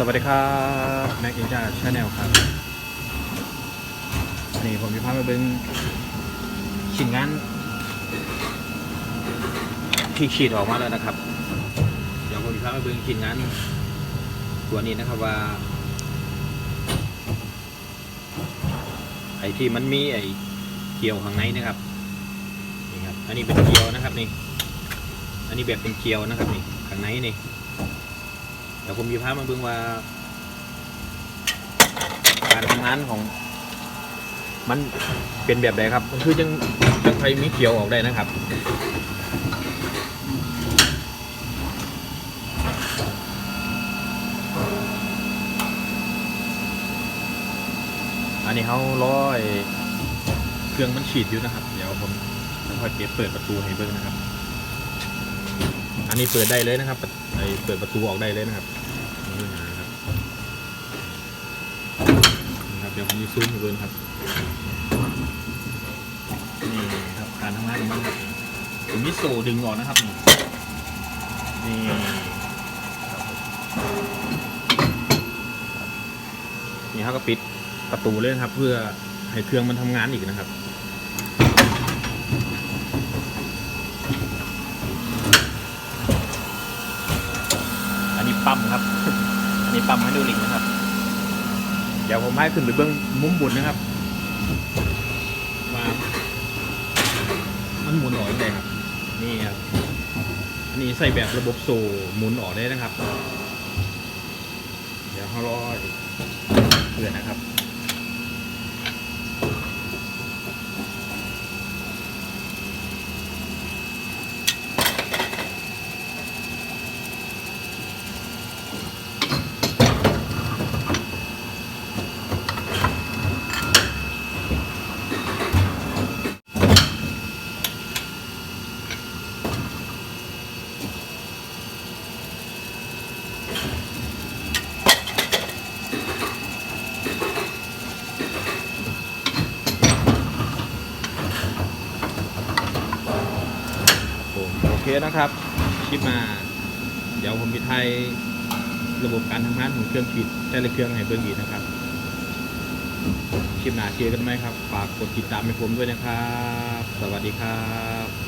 สวัสดีครับแม็กอินจ้าชาแนลครับนี่ผมมีภาพมาเบิ้งชิ้นงานที่ขีดออกมาแล้วนะครับ เดี๋ยวผมมีภาพมาเบิ้งชิ้นงานตัวนี้นะครับว่า ไอ้ที่มันมีไอ้เกลียวข้างในนะครับนี่ครับ อันนี้เป็นเกลียวนะครับนี่ อันนี้แบบเป็นเกลียวนะครับนี่ข้างในนี่ เดี๋ยวผมมีภาพมาเบิ่งว่า การทำงานของ มันเป็นแบบใดครับ มันคือจังจังไฟมีเขียวออกได้นะครับอันนี้เขาร้อยเครื่องมันฉีดอยู่นะครับ เดี๋ยวผมจะค่อยเก็บเปิดประตูให้เบิ่งนะครับ อันนี้เปิดได้เลยนะครับไอเปิดประตูออกได้เลยนะครับนี่นะครับนะครับ เดี๋ยวผมจะซูมให้เบิ่งครับ นี่ครับการทำงานของมันผมมีโซ่ดึงออกนะครับ นี่นี่ครับผมครับนี่เขาก็ปิดประตูเลยนะครับ เพื่อให้เครื่องมันทำงานอีกนะครับ อันนี้ ปั๊มครับ อันนี้ปั๊มให้ดูลิงนะครับ เดี๋ยวผมให้ขึ้นไปเบื้องมุมบนนะครับว่ามันหมุนออกยังไงครับ นี่ครับ อันนี้ใส่แบบระบบโซ่หมุนออกได้นะครับ เดี๋ยวเขารอเพื่อนนะครับ นะครับคลิปมา เดี๋ยวผมมีไทยระบบการทำงานของเครื่องฉีดแต่ละเครื่องให้เบิ่งอีกนะครับคลิปหน้าเจอกันไหมครับ ฝากกดติดตามให้ผมด้วยนะครับ สวัสดีครับ